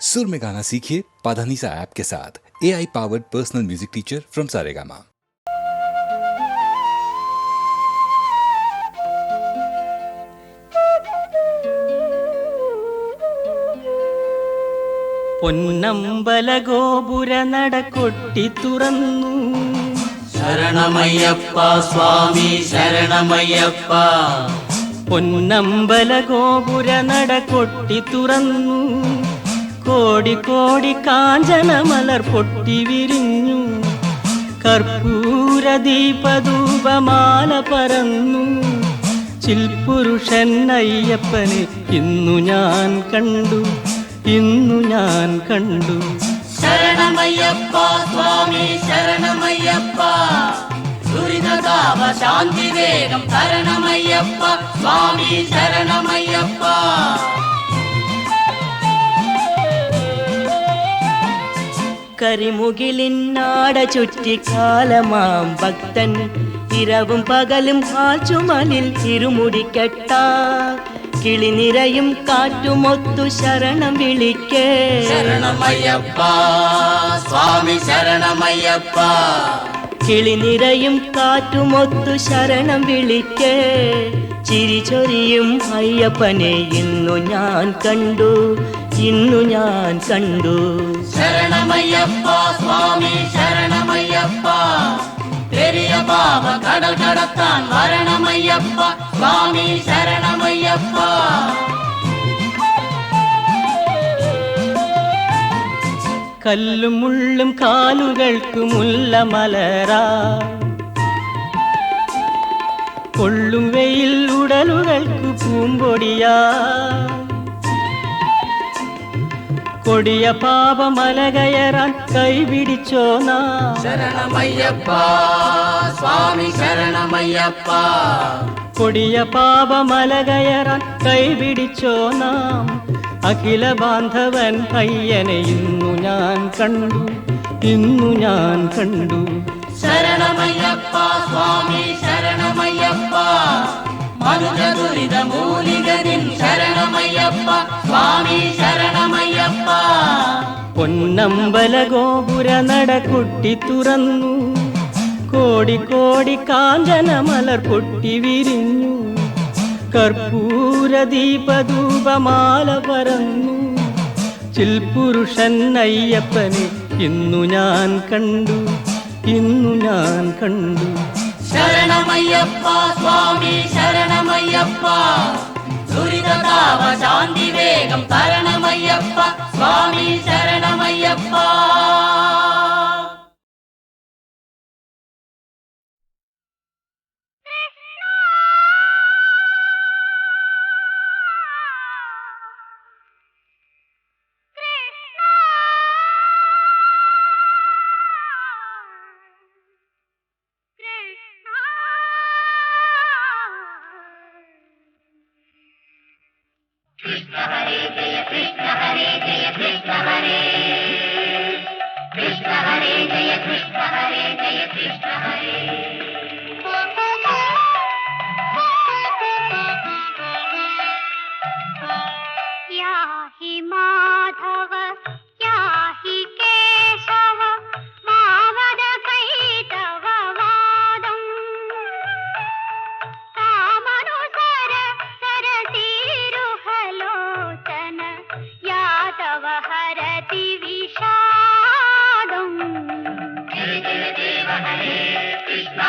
सुर में गाना सीखिए पाधानीसा ऐप के साथ A I powered personal music teacher from Saregama Ponnambala ഗോപുര നട കൊട്ടി തുറന്നു ശരണമയ്യപ്പ സ്വാമി ശരണമയ്യപ്പ പൊന്നമ്പല ഗോപുര നട കൊട്ടി തുറന്നു കോടി കോടി കാഞ്ചന മലർ പൊട്ടി വിരിഞ്ഞു. കർപ്പൂര ദീപദൂപമാല പറന്നു ചിൽപുരുഷൻ അയ്യപ്പനെ ഇന്നു ഞാൻ കണ്ടു. ഇന്നു ഞാൻ കണ്ടു. ശരണമയ്യപ്പ സ്വാമി ശരണമയ്യപ്പ. ദുരിതതാപ ശാന്തി വേഗം ശരണമയ്യപ്പ സ്വാമി ശരണമയ്യപ്പ. കരിമുകിലിന്നാട ചുറ്റിക്കാലമാം ഭക്തൻ. ഇരവും പകലും ചുമലിൽ കെട്ടാ. കിളിനിരയും കാറ്റുമൊത്തു ശരണം വിളിക്കേ. ശരണമയ്യപ്പ സ്വാമി ശരണമയ്യപ്പ. കിളിനിരയും കാറ്റുമൊത്തു ശരണം വിളിക്കേ. ചിരിചൊരിയും അയ്യപ്പനെ ഇന്നു ഞാൻ കണ്ടു ഇന്നു ഞാൻ കണ്ടു. ശരണമയ്യപ്പ സ്വാമി ശരണമയ്യപ്പ. പെരിയ പാപ കടൽ കടത്താൻ വരണമയ്യപ്പ സ്വാമി ശരണമയ്യപ്പ. കല്ലും മുള്ളും കാലുകൾക്ക് മുല്ല മലരാ. കൊള്ളും വെയിൽ ഉടലുകൾക്ക് പൂമ്പൊടിയാ. കൊടിയ പാപമല കയറാൻ കൈപിടിച്ചോ ശരണമയ്യപ്പ സ്വാമി ശരണമയ്യപ്പ. കൊടിയ പാപമല കയറാൻ കൈപിടിച്ചോ നാം. അഖില ബാന്ധവൻ പയ്യനെ ഇന്നു ഞാൻ കണ്ടു ഇന്നു ഞാൻ കണ്ടു. ശരണമയ്യപ്പ സ്വാമി ശരണമയ്യപ്പ മനുജ ദുരിത മൂലികനിൻ ശരണമയ്യപ്പ. സ്വാമി ശരണമയ്യപ്പ. പൊന്നമ്പല ഗോപുര നട കൊട്ടി തുറന്നു. കോടി കോടി കാഞ്ചന മലർ പൊട്ടി വിരിഞ്ഞു. കർപ്പൂര ദീപധൂപമാല പറന്നു ചിൽപുരുഷൻ അയ്യപ്പനെ ഇന്നു ഞാൻ കണ്ടു. ഇന്നു ഞാൻ കണ്ടു. சரணமையப்பா சுவாமி சரணமையப்பா. துரிததாவ சாந்தி வேகம் சரணமையப்பா சுவாமி சரணமையப்பா. Krishna.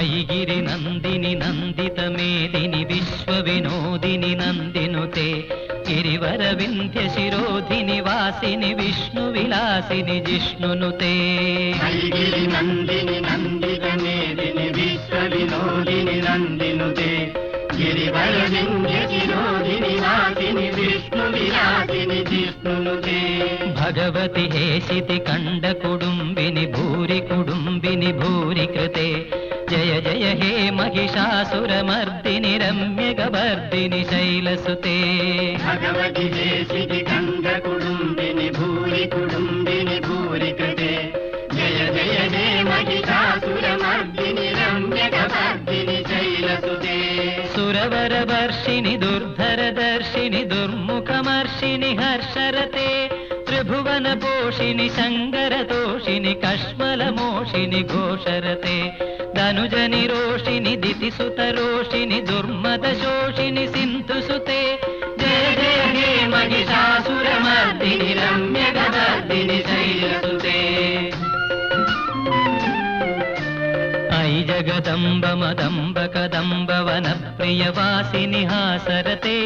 ದಾಯಿಗಿರಿ ನಂದಿನಿ ನಂದಿತ ಮೇದಿನಿ ವಿಶ್ವ ವಿನೋದಿನಿ ನಂದಿನುತೆ ಗಿರಿವರ ವಿಂಧ್ಯ ಶಿರೋಧಿನಿ ವಾಸಿನಿ ವಿಷ್ಣು ವಿಲಾಸಿನಿ ಜಿಷ್ಣುನುತೆ ಗಿರಿ ನಂದಿನಿ ನಂದಿತ ಮೇದಿನಿ ವಿಶ್ವ ವಿನೋದಿನಿ ನಂದಿನುತೆ ಗಿರಿವರ ವಿಂಧ್ಯ ಶಿರೋಧಿನಿ ವಾಸಿನಿ ವಿಷ್ಣು ವಿಲಾಸಿನಿ ಜಿಷ್ಣುನುತೆ భగవతి హేషితి కండ కుడుంబిని భూరి కుడుంబిని భూరి కృతే జయ జయ హే మహిషాసురమర్దిని రమ్య గవర్దిని శైలసుతే భగవతి దేశికి కంద కుడుంబిని భూరి కుడుంబిని భూరి కృతే జయ జయ జయ మహిషాసురమర్దిని రమ్యకవర్దిని శైలసుతే సురవర వర్షిణి దుర్ధర దర్శిని దుర్ముఖమర్షిణి హర్షరతే త్రిభువన పోషిణి శంకర తోషిని కష్మల మోషిణి ఘోషరతే ధనుజని రోషిని దితిసుత రోషిణి దుర్మద శోషిని సింధుసుతే. జయ జయ హే మహిషాసురమర్దిని రమ్య గవర్దిని శైలసుతే. ఐ జగదంబ మదంబ కదంబ వన ప్రియవాసిని హాసరతే.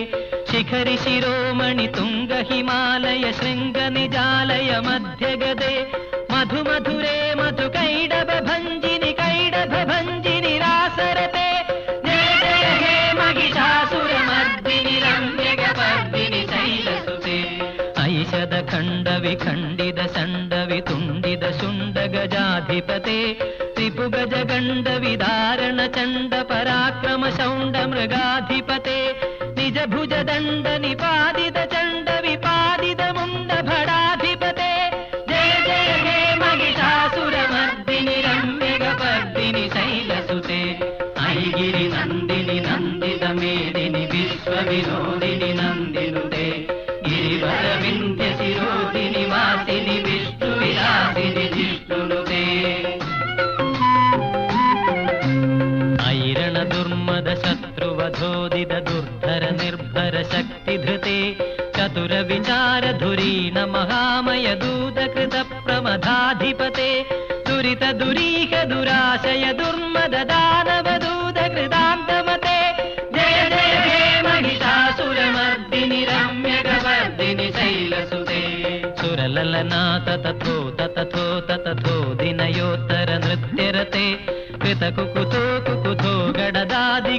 శిఖరి శిరోమణి తుంగ హిమాలయ శృంగ నిజాలయ మధ్య గదే. మధు మధురే మధు కైడభ భంజిని కైడభ భంజిని రాసరతే. జయ జయ హే మహిషాసుర మర్దిని రమ్యగ పర్దిని శైలసుతే. ఐషద ఖండ విఖండిత సండ వితుండిత శుండ గజాధిపతే. త్రిపు గజ గండ విదారణ చండ పరాక్రమ శౌండ మృగాధిపతే. నిజ భుజ దండ నిపాదిత చండ విపాదిత ముంద భడాధిపతే జయ జయ హే మహిషాసుర మర్దిని రమ్య పర్దిని శైలసుతే ఐగిరి నందిని నందిత మేదిని విశ్వ వినోదిని నందినుతే. గిరివర వింధ్య శిరోదిని వాసిని విష్ణు విలాసిని జిష్ణునుతే. ఐరణ దుర్మద శత్రువధోదిత प्रचोदित दुर्धर निर्भर शक्तिधृते चतुरविचारधुरीण महामय दूतकृतप्रमदाधिपते दुरित दुरीह दुराशय दुर्मद दानव दूतकृतान्तमते जय जय हे महिषासुरमर्दिनि रम्य गवर्दिनि शैलसुते सुरललनाथ तथो तथो तथो दिनयोत्तर नृत्यरते कृतकुकुतो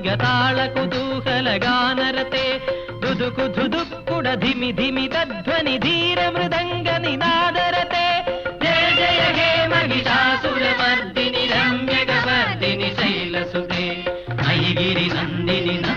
కుతూహల దూహలగానరతే దుదుకు ధుదుక్కుడ ధిమి ధిమి తధ్వని ధీర మృదంగ నినాదరతే. జయ జయ హే మహిషాసుర మహిషాసురమర్దిని రమ్య గవర్దిని శైలసుతే. ఐగిరి నందిని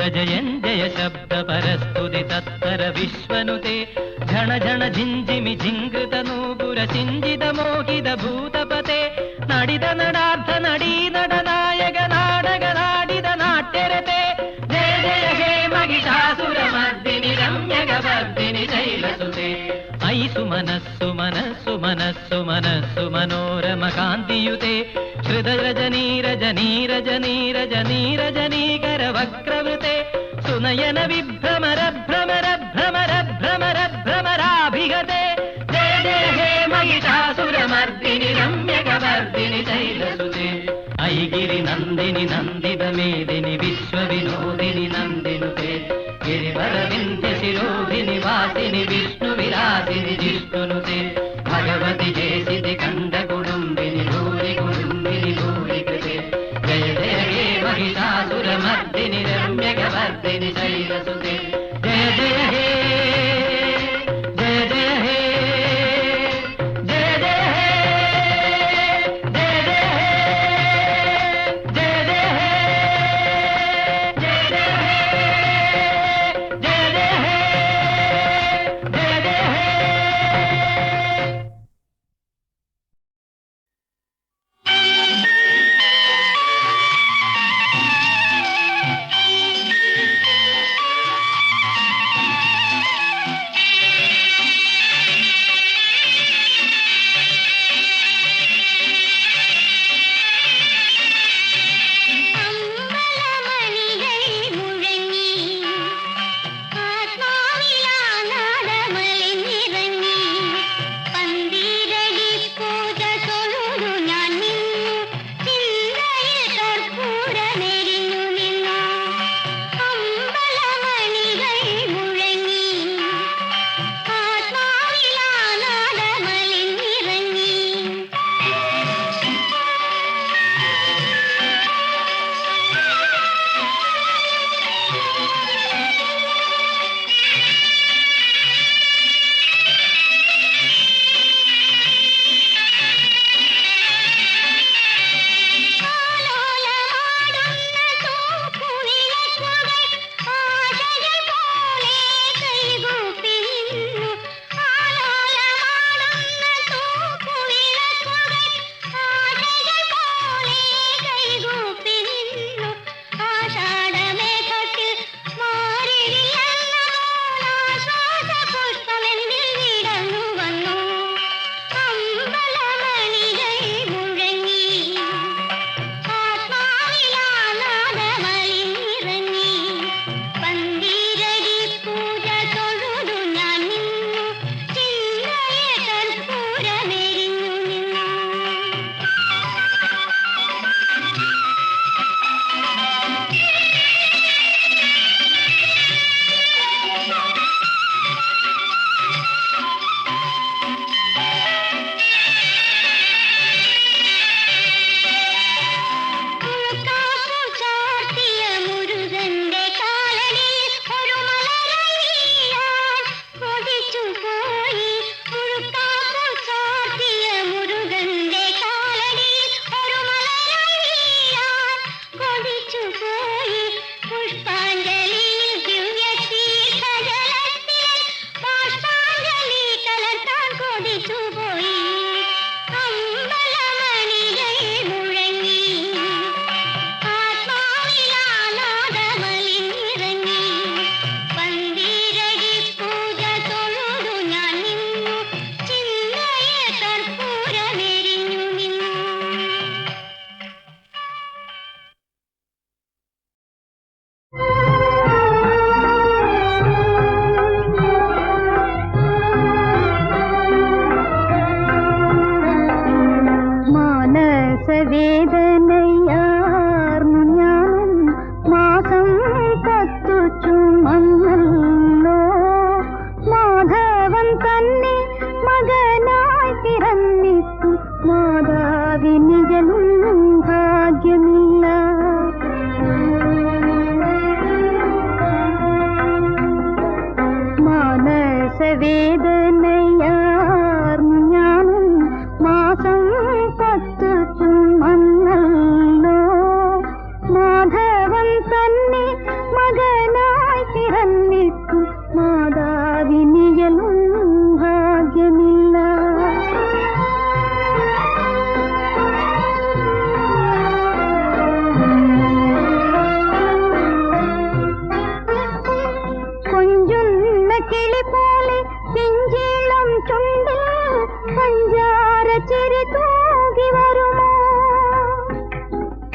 గజయంజయ శబ్ద పరస్తుతి తత్తర విశ్వనుతే. ఝణ ఝణ జింజిమి జింగృత నూపుర సింజిత మోహిత భూతపతే. నడిద నడార్థ నడీ నడ నాయక నాడగ నాడిద నాట్యరతే. జయ జయ హే మహిషాసుర మర్దిని రమ్యగ వర్దిని శైలసుతే. ఐసు మనస్సు మనస్సు మనోరమ కాంతియుతే. హృదయ రజనీ రజనీ రజనీ రజనీకర వక్రవృతే. సునయన విభ్రమర భ్రమర భ్రమర భ్రమర భ్రమరాభిగతే. జయ జయ హే మహిషాసురమర్దిని రమ్యకమర్దిని శైలసుతే ఐగిరి నందిని నందిత మేదిని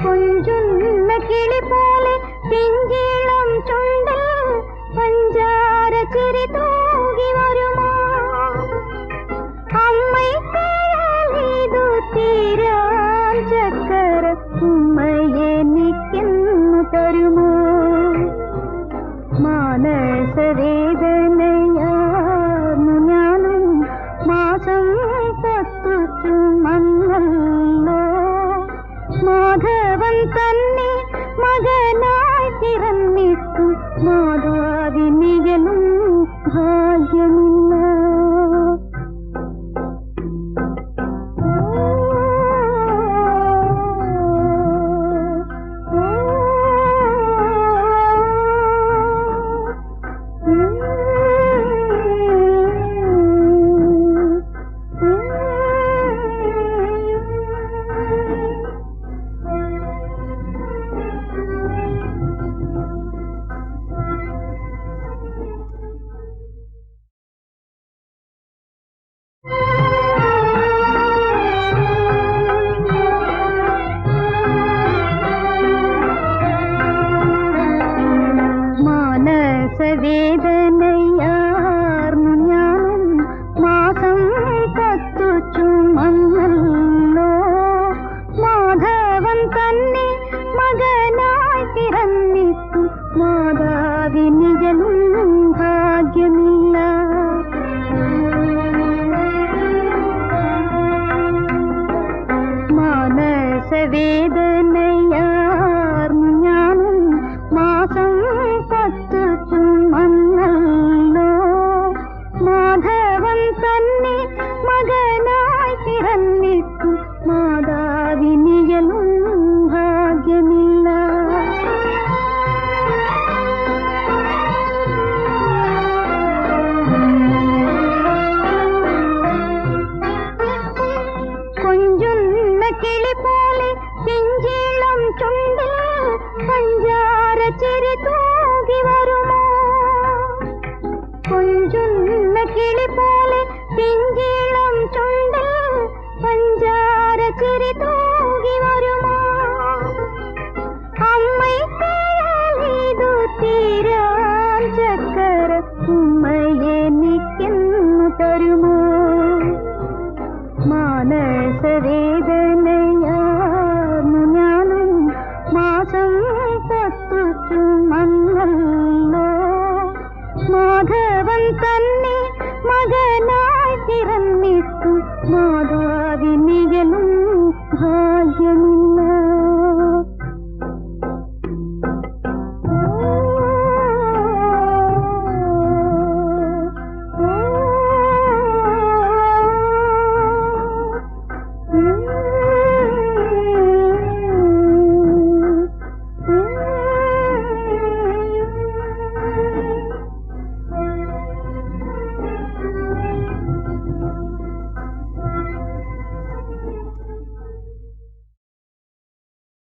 கொஞ்சொன்ன கிளி போல செஞ்சீளம் சொண்டல் பஞ்சார சிரித்தோ जुन्न किलिपो